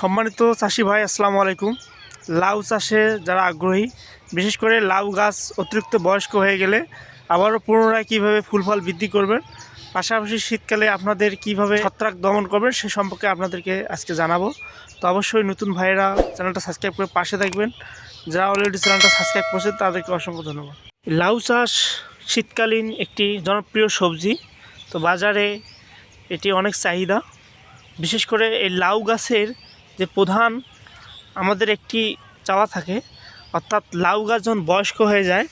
সম্মানিত চাষি ভাই, আসসালামু আলাইকুম। লাউ চাষে যারা আগ্রহী, বিশেষ করে লাউ গাছ অতিরিক্ত বয়স্ক হয়ে গেলে আবারও পুনরায় কীভাবে ফুল ফল বৃদ্ধি করবেন, পাশাপাশি শীতকালে আপনাদের কীভাবে ছত্রাক দমন করবেন সে সম্পর্কে আপনাদেরকে আজকে জানাব। তো অবশ্যই নতুন ভাইয়েরা চ্যানেলটা সাবস্ক্রাইব করে পাশে থাকবেন যারা অলরেডি চ্যানেলটা সাবস্ক্রাইব করছে তাদেরকে অসংখ্য ধন্যবাদ। লাউ চাষ শীতকালীন একটি জনপ্রিয় সবজি। তো বাজারে এটি অনেক চাহিদা। বিশেষ করে এই লাউ গাছের যে প্রধান আমাদের একটি চাওয়া থাকে, অর্থাৎ লাউ গাছ যখন বয়স্ক হয়ে যায়,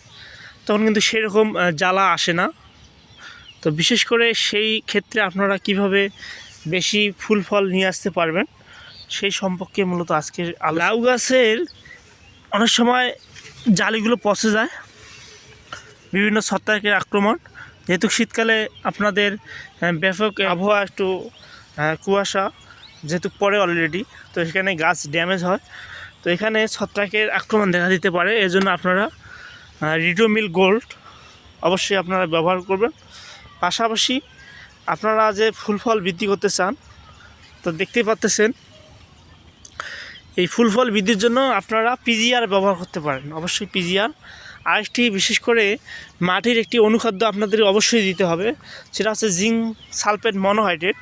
তখন কিন্তু সেরকম জ্বালা আসে না। তো বিশেষ করে সেই ক্ষেত্রে আপনারা কীভাবে বেশি ফুল ফল নিয়ে আসতে পারবেন, সেই সম্পর্কে মূলত আজকের লাউ গাছের অনেক সময় জালিগুলো পচে যায়, বিভিন্ন ছত্রাকের আক্রমণ। যেহেতু শীতকালে আপনাদের ব্যাপক আবহাওয়া একটু কুয়াশা যেহেতু পড়ে অলরেডি তো সেখানে গাছ ড্যামেজ হয়। তো এখানে ছত্রাকের আক্রমণ দেখা দিতে পারে, এজন্য আপনারা রিডোমিল গোল্ড অবশ্যই আপনারা ব্যবহার করবেন। পাশাপাশি আপনারা যে ফুল ফল বৃদ্ধি করতে চান, তো দেখতেই পাচ্তেছেন, এই ফুল ফল বৃদ্ধির জন্য আপনারা পিজিআর ব্যবহার করতে পারেন। অবশ্যই পিজিআর আরেকটি বিশেষ করে মাটির একটি অনুখাদ্য আপনাদের অবশ্যই দিতে হবে, সেটা হচ্ছে জিঙ্ক সালফেট মনোহাইড্রেট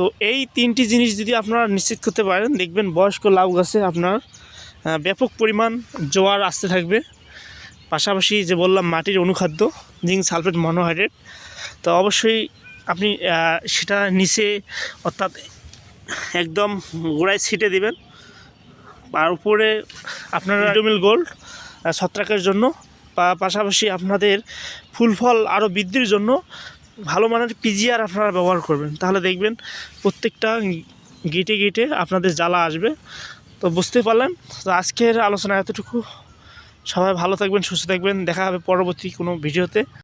তো এই তিনটি জিনিস যদি আপনারা নিশ্চিত করতে পারেন, দেখবেন বয়স্ক লাউ গাছে আপনার ব্যাপক পরিমাণ জোয়ার আসতে থাকবে। পাশাপাশি যে বললাম, মাটির অনুখাদ্য, জিঙ্ক সালফেট মনোহাইড্রেট। তো অবশ্যই আপনি সেটা নিচে অর্থাৎ একদম গোড়ায় ছিটে দিবেন। আর উপরে আপনারা ডোমিল গোল্ড ছত্রাকের জন্য পাশাপাশি আপনাদের ফুল ফল আরও বৃদ্ধির জন্য ভালো মানের পিজিআর আপনারা ব্যবহার করবেন। তাহলে দেখবেন প্রত্যেকটা গেটে গেটে আপনাদের জ্বালা আসবে। তো বুঝতে পারলেন? তো আজকের আলোচনা এতটুকু। সবাই ভালো থাকবেন, সুস্থ থাকবেন। দেখা হবে পরবর্তী কোনো ভিডিওতে।